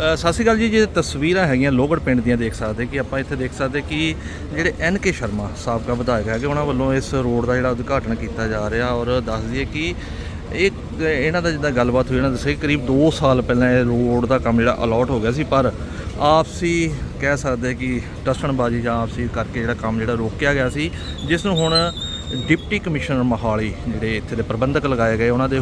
ਸਤਿ ਸ਼੍ਰੀ ਅਕਾਲ ਜੀ, ਜੇ ਤਸਵੀਰਾਂ ਹੈਗੀਆਂ ਲੋਹਗੜ ਪਿੰਡ ਦੀਆਂ ਦੇਖ ਸਕਦੇ ਕਿ ਆਪਾਂ ਇੱਥੇ ਦੇਖ ਸਕਦੇ ਕਿ ਜਿਹੜੇ ਐਨ ਕੇ ਸ਼ਰਮਾ ਸਾਬਕਾ ਵਿਧਾਇਕ ਹੈਗੇ, ਉਹਨਾਂ ਵੱਲੋਂ ਇਸ ਰੋਡ ਦਾ ਜਿਹੜਾ ਉਦਘਾਟਨ ਕੀਤਾ ਜਾ ਰਿਹਾ ਔਰ ਦੱਸ ਦਈਏ ਕਿ ਇਹ ਇਹਨਾਂ ਦਾ ਜਿੱਦਾਂ ਗੱਲਬਾਤ ਹੋਈ, ਇਹਨਾਂ ਦੱਸਿਆ ਕਿ ਕਰੀਬ 2 ਸਾਲ ਪਹਿਲਾਂ ਇਹ ਰੋਡ ਦਾ ਕੰਮ ਜਿਹੜਾ ਅਲਾਟ ਹੋ ਗਿਆ ਸੀ, ਪਰ ਆਪਸੀ ਕਹਿ ਸਕਦੇ ਕਿ ਟਸਣਬਾਜ਼ੀ ਜਾਂ ਆਪਸੀ ਕਰਕੇ ਜਿਹੜਾ ਕੰਮ ਜਿਹੜਾ ਰੋਕਿਆ ਗਿਆ ਸੀ, ਜਿਸ ਨੂੰ ਹੁਣ ਡਿਪਟੀ ਕਮਿਸ਼ਨਰ ਮੋਹਾਲੀ ਜਿਹੜੇ ਇੱਥੇ ਦੇ ਪ੍ਰਬੰਧਕ ਲਗਾਏ ਗਏ, ਉਹਨਾਂ ਦੇ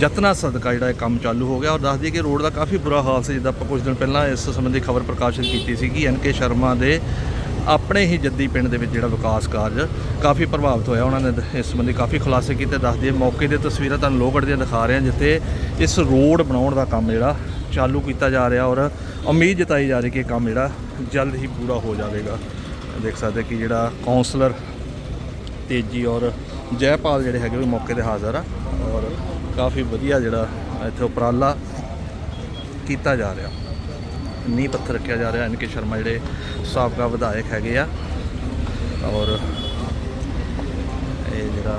ਯਤਨਾਂ ਸਦਕਾ ਜਿਹੜਾ ਇਹ ਕੰਮ ਚਾਲੂ ਹੋ ਗਿਆ ਔਰ ਦੱਸ ਦਈਏ ਕਿ ਰੋਡ ਦਾ ਕਾਫੀ ਬੁਰਾ ਹਾਲ ਸੀ, ਜਿੱਦਾਂ ਆਪਾਂ ਕੁਝ ਦਿਨ ਪਹਿਲਾਂ ਇਸ ਸੰਬੰਧੀ ਖਬਰ ਪ੍ਰਕਾਸ਼ਿਤ ਕੀਤੀ ਸੀ ਕਿ ਕੇ ਸ਼ਰਮਾ ਦੇ ਆਪਣੇ ਹੀ ਜੱਦੀ ਪਿੰਡ ਦੇ ਵਿੱਚ ਜਿਹੜਾ ਵਿਕਾਸ ਕਾਰਜ ਕਾਫੀ ਪ੍ਰਭਾਵਿਤ ਹੋਇਆ। ਉਹਨਾਂ ਨੇ ਇਸ ਸੰਬੰਧੀ ਕਾਫੀ ਖੁਲਾਸੇ ਕੀਤੇ। ਦੱਸਦੀ ਦਈਏ, ਮੌਕੇ ਦੇ ਤਸਵੀਰਾਂ ਤੁਹਾਨੂੰ ਲੋਹਗੜ੍ਹ ਦੀਆਂ ਦਿਖਾ ਰਹੇ ਹਾਂ, ਜਿੱਥੇ ਇਸ ਰੋਡ ਬਣਾਉਣ ਦਾ ਕੰਮ ਜਿਹੜਾ ਚਾਲੂ ਕੀਤਾ ਜਾ ਰਿਹਾ ਔਰ ਉਮੀਦ ਜਤਾਈ ਜਾ ਰਹੀ ਕਿ ਇਹ ਕੰਮ ਜਿਹੜਾ ਜਲਦ ਹੀ ਪੂਰਾ ਹੋ ਜਾਵੇਗਾ। ਦੇਖ ਸਕਦੇ ਕਿ ਜਿਹੜਾ ਕਾਉਂਸਲਰ ਤੇਜੀ ਔਰ ਜੈਪਾਲ ਜਿਹੜੇ ਹੈਗੇ ਉਹ ਵੀ ਮੌਕੇ ਤੇ ਹਾਜ਼ਰ ਆ ਔਰ ਕਾਫੀ ਵਧੀਆ ਜਿਹੜਾ ਇੱਥੇ ਉਪਰਾਲਾ ਕੀਤਾ ਜਾ ਰਿਹਾ। ਨੀਂਹ ਪੱਥਰ ਰੱਖਿਆ ਜਾ ਰਿਹਾ। ਐਨ ਕੇ ਸ਼ਰਮਾ ਜਿਹੜੇ ਸਾਬਕਾ ਵਿਧਾਇਕ ਹੈਗੇ ਆ ਔਰ ਇਹ ਜਿਹੜਾ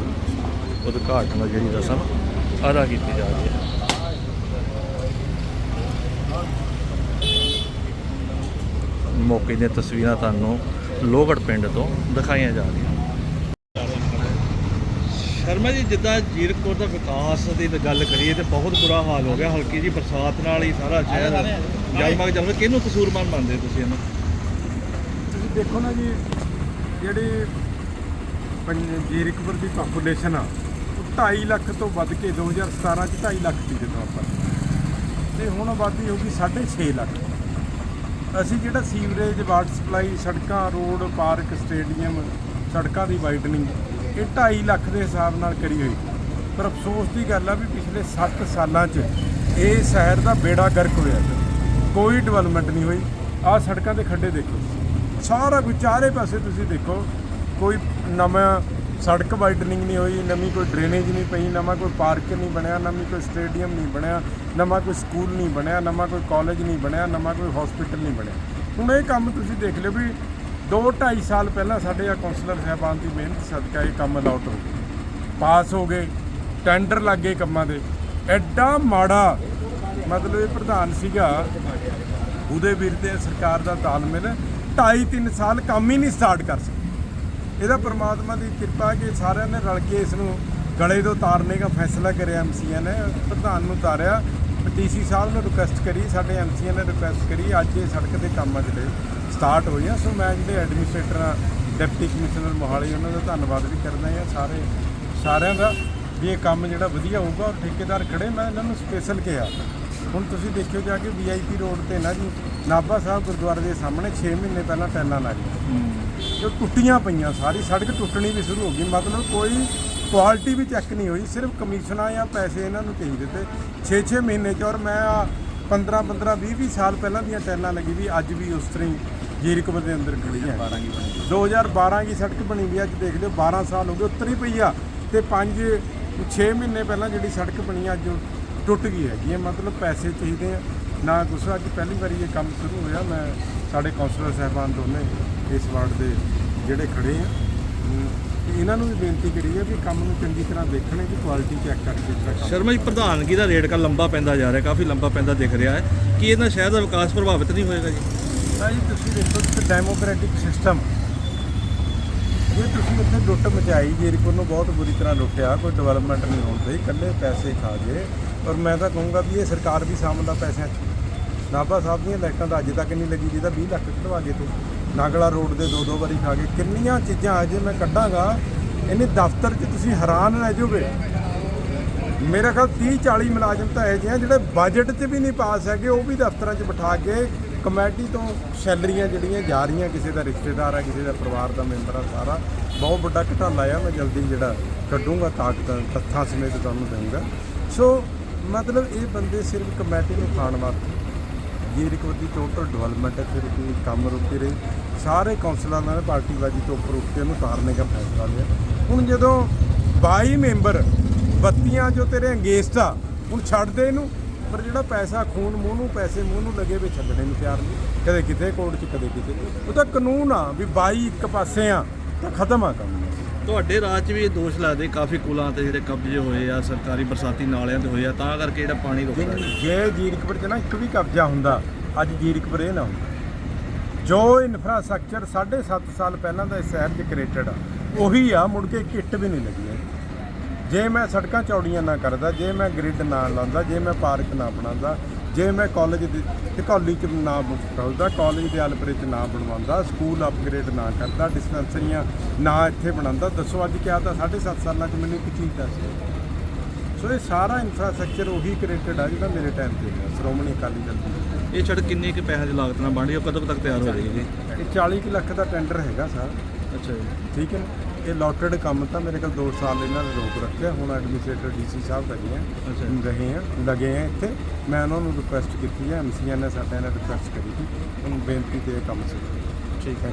ਉਦਘਾਟਨ ਦਾ ਜਿਹੜੀ ਰਸਮ ਅਦਾ ਕੀਤੀ ਜਾ ਰਹੀ ਹੈ। ਮੌਕੇ ਦੀਆਂ ਤਸਵੀਰਾਂ ਤੁਹਾਨੂੰ ਲੋਹਗੜ ਪਿੰਡ ਤੋਂ ਦਿਖਾਈਆਂ ਜਾ ਰਹੀਆਂ। ਸ਼ਰਮਾ ਜੀ ਜਿੱਦਾਂ ਜੀਰਕਪੁਰ ਦਾ ਵਿਕਾਸ ਦੀ ਤਾਂ ਗੱਲ ਕਰੀਏ ਤੇ ਬਹੁਤ ਬੁਰਾ ਹਾਲ ਹੋ ਗਿਆ। ਹਲਕੀ ਜੀ ਬਰਸਾਤ ਨਾਲ ਹੀ ਸਾਰਾ ਸ਼ਹਿਰ ਜਗਮਗ ਜਗਮਗ ਕਿਹਨੂੰ ਕਸੂਰਵਾਨ ਮੰਨਦੇ ਤੁਸੀਂ ਇਹਨੂੰ? ਤੁਸੀਂ ਦੇਖੋ ਨਾ ਜੀ ਜਿਹੜੀ ਜੀਰਕਪੁਰ ਦੀ ਪਾਪੂਲੇਸ਼ਨ ਆ ਉਹ 2.5 ਲੱਖ ਤੋਂ ਵੱਧ ਕੇ 2017 ਚ 2.5 ਲੱਖ ਸੀ ਜਦੋਂ ਆਪਾਂ ਤੇ ਹੁਣ ਆਬਾਦੀ ਹੋ ਗਈ 6.5 ਲੱਖ। ਅਸੀਂ ਜਿਹੜਾ ਸੀਵਰੇਜ ਵਾਟਰ ਸਪਲਾਈ ਸੜਕਾਂ ਰੋਡ ਪਾਰਕ ਸਟੇਡੀਅਮ ਸੜਕਾਂ ਦੀ ਵਾਈਡਨਿੰਗ ਇਹ 2.5 ਲੱਖ ਦੇ ਹਿਸਾਬ ਨਾਲ ਕਰੀ ਹੋਈ। ਪਰ ਅਫਸੋਸ ਦੀ ਗੱਲ ਆ ਵੀ ਪਿਛਲੇ 7 ਸਾਲਾਂ 'ਚ ਇਹ ਸ਼ਹਿਰ ਦਾ ਬੇੜਾ ਗਰਕ ਹੋਇਆ। ਕੋਈ ਡਿਵੈਲਪਮੈਂਟ ਨਹੀਂ ਹੋਈ। ਆਹ ਸੜਕਾਂ ਦੇ ਖੱਡੇ ਦੇਖੋ। ਸਾਰਾ ਕੁਝ ਚਾਰੇ ਪਾਸੇ ਤੁਸੀਂ ਦੇਖੋ। ਕੋਈ ਨਵਾਂ ਸੜਕ ਵਾਈਡਨਿੰਗ ਨਹੀਂ ਹੋਈ, ਨਵੀਂ ਕੋਈ ਡਰੇਨੇਜ ਨਹੀਂ ਪਈ, ਨਵਾਂ ਕੋਈ ਪਾਰਕ ਨਹੀਂ ਬਣਿਆ, ਨਵੀਂ ਕੋਈ ਸਟੇਡੀਅਮ ਨਹੀਂ ਬਣਿਆ, ਨਵਾਂ ਕੋਈ ਸਕੂਲ ਨਹੀਂ ਬਣਿਆ, ਨਵਾਂ ਕੋਈ ਕਾਲਜ ਨਹੀਂ ਬਣਿਆ, ਨਵਾਂ ਕੋਈ ਹਸਪੀਟਲ ਨਹੀਂ ਬਣਿਆ। ਹੁਣ ਇਹ ਕੰਮ ਤੁਸੀਂ ਦੇਖ ਲਿਓ ਵੀ 2.5 ਸਾਲ ਪਹਿਲਾਂ ਸਾਡੇ ਆ ਕਾਉਂਸਲਰ ਸਾਹਿਬਾਨ ਦੀ ਮਿਹਨਤ, ਸਦਕਾ ਇਹ ਕੰਮ ਅਲਾਉਟ ਹੋ ਗਏ। ਪਾਸ ਹੋ ਗਏ ਟੈਂਡਰ ਲੱਗੇ ਕੰਮਾਂ ਦੇ। ਐਡਾ ਮਾੜਾ, ਮਤਲਬ ਇਹ ਪ੍ਰਧਾਨ ਸੀਗਾ, ਉਹਦੇ ਵੀਰ ਤੇ ਸਰਕਾਰ ਦਾ ਤਾਲਮੇਲ 2.5 3 ਸਾਲ ਕੰਮ ਹੀ ਨਹੀਂ ਸਟਾਰਟ ਕਰ ਸਕੇ। ਇਹਦਾ ਪ੍ਰਮਾਤਮਾ ਦੀ ਕਿਰਪਾ ਕਿ ਸਾਰਿਆਂ ਨੇ ਰਲ ਕੇ ਇਸ ਨੂੰ ਗਲੇ ਤੋਂ ਤਾਰਨੇ ਦਾ ਫੈਸਲਾ ਕਰਿਆ ਐਮਸੀਆਂ ਨੇ, ਪ੍ਰਧਾਨ ਨੂੰ ਤਾਰਿਆ। ਡੀਸੀ ਸਾਹਿਬ ਨੂੰ ਰਿਕੁਐਸਟ ਕਰੀ, ਸਾਡੇ ਐਮਸੀਆਂ ਨੇ ਰਿਕੁਐਸਟ ਕਰੀ, ਅੱਜ ਇਹ ਸੜਕ ਦੇ ਕੰਮ ਆ ਜਿਹੜੇ। ਸਟਾਰਟ ਹੋਈ ਆ ਸੋ ਮੈਂ ਜਿਹੜੇ ਐਡਮਿਨਿਸਟ੍ਰੇਟਰ ਆ ਡਿਪਟੀ ਕਮਿਸ਼ਨਰ ਮੋਹਾਲੀ, ਉਹਨਾਂ ਦਾ ਧੰਨਵਾਦ ਵੀ ਕਰਦਾ ਆ ਸਾਰੇ, ਸਾਰਿਆਂ ਦਾ ਵੀ ਇਹ ਕੰਮ ਜਿਹੜਾ ਵਧੀਆ ਹੋਊਗਾ ਔਰ ਠੇਕੇਦਾਰ ਖੜੇ। ਮੈਂ ਇਹਨਾਂ ਨੂੰ ਸਪੈਸ਼ਲ ਕਿਹਾ। ਹੁਣ ਤੁਸੀਂ ਦੇਖਿਓ ਜਾ ਕੇ ਵੀਆਈਪੀ ਰੋਡ ਤੇ ਨਾ ਜੀ, ਨਾਭਾ ਸਾਹਿਬ ਗੁਰਦੁਆਰੇ ਦੇ ਸਾਹਮਣੇ 6 ਮਹੀਨੇ ਪਹਿਲਾਂ ਟੈਲਾਂ ਲੱਗੀਆਂ ਜੋ। ਟੁੱਟੀਆਂ ਪਈਆਂ, ਸਾਰੀ ਸੜਕ ਟੁੱਟਣੀ ਵੀ ਸ਼ੁਰੂ ਹੋ ਗਈ। ਮਤਲਬ ਕੋਈ ਕੁਆਲਿਟੀ ਵੀ ਚੈੱਕ ਨਹੀਂ ਹੋਈ, ਸਿਰਫ ਕਮਿਸ਼ਨਾਂ ਜਾਂ ਪੈਸੇ ਇਹਨਾਂ ਨੂੰ ਚਾਹੀਦੇ ਤੇ 6-6 ਮਹੀਨੇ ਚ ਔਰ ਮੈਂ 15 15 20 20 ਸਾਲ ਪਹਿਲਾਂ ਦੀਆਂ ਟੈਲਾਂ ਲੱਗੀ ਵੀ ਅੱਜ ਵੀ ਉਸ ਤਰ੍ਹਾਂ ਹੀ ਜੀਰਕਪੁਰ ਦੇ ਅੰਦਰ ਖੜੀ ਹੈ। 2012 ਦੀ ਸੜਕ ਬਣੀ ਵੀ ਅੱਜ ਦੇਖ ਲਿਓ 12 ਸਾਲ ਹੋ ਗਏ ਉੱਤਰੀ ਪਈ ਆ ਤੇ 5 6 ਮਹੀਨੇ ਪਹਿਲਾਂ ਜਿਹੜੀ ਸੜਕ ਬਣੀ ਅੱਜ ਉਹ ਟੁੱਟ ਗਈ ਹੈਗੀ ਹੈ ਮਤਲਬ ਪੈਸੇ ਚਾਹੀਦੇ ਆ ਨਾ ਕੁਛ। ਅੱਜ ਪਹਿਲੀ ਵਾਰੀ ਇਹ ਕੰਮ ਸ਼ੁਰੂ ਹੋਇਆ। ਮੈਂ ਸਾਡੇ ਕਾਉਂਸਲਰ ਸਾਹਿਬਾਨ ਦੋਨੇ ਇਸ ਵਾਰਡ ਦੇ ਜਿਹੜੇ ਖੜੇ ਆ ਅਮ, ਇਹਨਾਂ ਨੂੰ ਵੀ ਬੇਨਤੀ ਕਰੀ ਹੈ ਵੀ ਕੰਮ ਨੂੰ ਚੰਗੀ ਤਰ੍ਹਾਂ ਦੇਖਣ ਕਿ ਕੁਆਲਿਟੀ ਚੈੱਕ ਕਰਕੇ ਜਿਹੜਾ ਕੰਮ ਸ਼ਰਮਾ ਜੀ ਪ੍ਰਧਾਨਗੀ ਦਾ ਰੇਟ ਕਾ ਲੰਬਾ ਪੈਂਦਾ ਜਾ ਰਿਹਾ ਕਾਫੀ ਲੰਬਾ ਪੈਂਦਾ ਦਿਖ ਰਿਹਾ ਹੈ। ਕਿ ਇਹਦਾ ਸ਼ਹਿਰ ਦਾ ਵਿਕਾਸ ਪ੍ਰਭਾਵਿਤ ਨਹੀਂ ਹੋਏਗਾ ਜੀ? ਤਾਂ ਜੀ, ਤੁਸੀਂ ਦੇਖੋ ਕਿ ਡੈਮੋਕ੍ਰੈਟਿਕ ਸਿਸਟਮ ਜੇ ਤੁਸੀਂ ਉੱਥੇ ਲੁੱਟ ਮਚਾਈ ਜੇ ਜੇਰੀਕੋ ਨੂੰ ਬਹੁਤ ਬੁਰੀ ਤਰ੍ਹਾਂ ਲੁੱਟਿਆ, ਕੋਈ ਡਿਵੈਲਪਮੈਂਟ ਨਹੀਂ ਹੋਣ ਹੁੰਦੀ ਇਕੱਲੇ ਪੈਸੇ ਖਾ ਗਏ ਔਰ ਮੈਂ ਤਾਂ ਕਹੂੰਗਾ ਵੀ ਇਹ ਸਰਕਾਰ ਵੀ ਸਾਂਭਦਾ ਪੈਸਿਆਂ 'ਚ ਨਾਭਾ ਸਾਹਿਬ ਦੀਆਂ ਲਾਈਟਾਂ ਤਾਂ ਅੱਜ ਤੱਕ ਨਹੀਂ ਲੱਗੀ, ਜਿਹਦਾ 20 ਲੱਖ ਕਢਵਾ ਗਏ ਤੇ। ਨਾਗਲਾ ਰੋਡ ਦੇ ਦੋ ਦੋ ਵਾਰੀ ਖਾ ਗਏ। ਕਿੰਨੀਆਂ ਚੀਜ਼ਾਂ ਅਜੇ ਮੈਂ ਕੱਢਾਂਗਾ, ਇਹਨੇ ਦਫ਼ਤਰ 'ਚ ਤੁਸੀਂ ਹੈਰਾਨ ਰਹਿ ਜਾਓਗੇ। ਮੇਰਾ ਖਿਆਲ 30 40 ਮੁਲਾਜ਼ਮ ਤਾਂ ਇਹੋ ਜਿਹੇ ਆ, ਜਿਹੜੇ ਬਜਟ 'ਚ ਵੀ ਨਹੀਂ ਪਾਸ ਹੈਗੇ, ਉਹ ਵੀ ਦਫ਼ਤਰਾਂ 'ਚ ਬਿਠਾ ਕੇ ਕਮੇਟੀ ਤੋਂ ਸੈਲਰੀਆਂ ਜਿਹੜੀਆਂ ਜਾ ਰਹੀਆਂ, ਕਿਸੇ ਦਾ ਰਿਸ਼ਤੇਦਾਰ ਆ ਕਿਸੇ ਦਾ ਪਰਿਵਾਰ ਦਾ ਮੈਂਬਰ ਆ ਸਾਰਾ ਬਹੁਤ ਵੱਡਾ ਘਟਾਲਾ ਆ ਮੈਂ ਜਲਦੀ ਜਿਹੜਾ ਕੱਢੂੰਗਾ ਤਾਕਤਾਂ, ਤੱਥਾਂ ਸਮੇਤ ਤੁਹਾਨੂੰ ਦਊਂਗਾ। ਸੋ ਮਤਲਬ ਇਹ ਬੰਦੇ ਸਿਰਫ ਕਮੇਟੀ ਨੂੰ ਖਾਣ ਵਾਸਤੇ ਜੀਰਕਪੁਰ ਦੀ ਟੋਟਲ ਡਿਵੈਲਪਮੈਂਟ ਹੈ, ਫਿਰ ਕੋਈ ਕੰਮ ਰੁਕੀ ਰਹੀ। ਸਾਰੇ ਕੌਂਸਲਰਾਂ ਨੇ ਪਾਰਟੀਬਾਜ਼ੀ ਤੋਂ ਉੱਪਰ ਉੱਠ ਕੇ ਉਹਨੂੰ ਤਾਰਨੇ ਦਾ ਫੈਸਲਾ ਲਿਆ। ਹੁਣ ਜਦੋਂ 22 ਮੈਂਬਰ ਬੱਤੀਆਂ ਜੋ ਤੇਰੇ ਅੰਗੇਸਟ ਆ, ਹੁਣ ਛੱਡ ਦੇ ਇਹਨੂੰ। ਪਰ ਜਿਹੜਾ ਪੈਸਾ ਖੂਨ ਮੂੰਹ ਨੂੰ ਪੈਸੇ ਮੂੰਹ ਨੂੰ ਲੱਗੇ ਵੀ ਛੱਡਣੇ ਨੂੰ ਤਿਆਰ ਨਹੀਂ ਕਦੇ ਕਿਤੇ ਕੋਰਟ 'ਚ ਕਦੇ ਕਿਤੇ। ਉਹ ਤਾਂ ਕਾਨੂੰਨ ਆ ਵੀ 22 ਇੱਕ ਪਾਸੇ ਆ ਤਾਂ ਖਤਮ ਆ ਕੰਮ। ਤੁਹਾਡੇ ਰਾਜ 'ਚ ਵੀ ਇਹ ਦੋਸ਼ ਲੱਗਦੇ ਕਾਫੀ ਕੁਲਾਂ ਤੇ ਜਿਹੜੇ ਕਬਜ਼ੇ ਹੋਏ ਆ ਸਰਕਾਰੀ ਬਰਸਾਤੀ ਨਾਲਿਆਂ ਤੇ ਹੋਏ ਆ ਤਾਂ ਕਰਕੇ ਜਿਹੜਾ ਪਾਣੀ ਰੁਕਦਾ ਜੇ ਜੀਰਕਪੁਰ 'ਚ ਨਾ ਇੱਕ ਵੀ ਕਬਜ਼ਾ ਹੁੰਦਾ ਅੱਜ ਜੀਰਕਪੁਰ ਇਹ ਨਾ ਹੁੰਦਾ। ਜੋ ਇਨਫਰਾਸਟ੍ਰਕਚਰ 7.5 ਸਾਲ ਪਹਿਲਾਂ ਦਾ ਇਸ ਸ਼ਹਿਰ 'ਚ ਕ੍ਰੀਏਟਡ ਆ ਉਹੀ ਆ ਮੁੜ ਕੇ ਕਿੱਟ ਵੀ ਨਹੀਂ ਲੱਗੀ। ਜੇ ਮੈਂ ਸੜਕਾਂ ਚੌੜੀਆਂ ਨਾ ਕਰਦਾ ਜੇ ਮੈਂ ਗ੍ਰਿਡ ਨਾ ਲਾਉਂਦਾ ਜੇ ਮੈਂ ਪਾਰਕ ਨਾ ਬਣਾਉਂਦਾ ਜੇ ਮੈਂ ਕਾਲਜ ਦੇ ਢਕੌਲੀ ਚ ਨਾ ਬਣਾਉਂਦਾ ਕਾਲਜ ਦੇ ਆਲਪਰੇ ਚ ਨਾ ਬਣਵਾਉਂਦਾ ਸਕੂਲ ਅਪਗ੍ਰੇਡ ਨਾ ਕਰਦਾ ਡਿਸਪੈਂਸਰੀਆਂ ਨਾ ਇੱਥੇ ਬਣਾਉਂਦਾ ਦੱਸੋ ਅੱਜ ਕਿਹਾ ਤਾਂ 7.5 ਸਾਲਾਂ ਚ ਮੈਨੂੰ ਇੱਕ ਚੀਜ਼ ਦੱਸ ਸੋ ਇਹ ਸਾਰਾ ਇਨਫਰਾਸਟ੍ਰਕਚਰ ਉਹੀ ਕ੍ਰੀਏਟਡ ਆ ਜਿਹੜਾ ਮੇਰੇ ਟਾਈਮ ਤੇ ਹੋਇਆ ਸ਼੍ਰੋਮਣੀ ਅਕਾਲੀ ਦਲ ਦੀ। ਇਹ ਸੜਕ ਕਿੰਨੇ ਕੁ ਪੈਸਿਆਂ ਦੀ ਲਾਗਤ ਨਾਲ ਬਣ ਰਹੀ ਹੈ? ਕਦੋਂ ਤੱਕ ਤਿਆਰ ਹੋ ਜਾਏਗੀ? ਇਹ 40 ਕੁ ਲੱਖ ਦਾ ਟੈਂਡਰ ਹੈਗਾ ਸਰ। ਅੱਛਾ ਜੀ। ਠੀਕ ਹੈ ਇਹ ਲੋਟਡ ਕੰਮ ਤਾਂ ਮੇਰੇ ਕੋਲ 2 ਸਾਲ ਇਹਨਾਂ ਨੇ ਰੋਕ ਰੱਖਿਆ। ਹੁਣ ਐਡਮਿਨਿਸਟ੍ਰੇਟਰ ਡੀਸੀ ਸਾਹਿਬ ਹੈਗੇ ਆ। ਰਹੇ ਆ ਲੱਗੇ ਆ ਇੱਥੇ। ਮੈਂ ਉਹਨਾਂ ਨੂੰ ਰਿਕੁਐਸਟ ਕੀਤੀ ਹੈ ਐਮਸੀਆਂ ਨੇ ਸਾਡੇ ਨਾਲ ਰਿਕੁਐਸਟ ਕਰੀ ਸੀ। ਹੁਣ ਬੇਨਤੀ ਤੇ ਕੰਮ ਸੀ ਠੀਕ ਹੈ।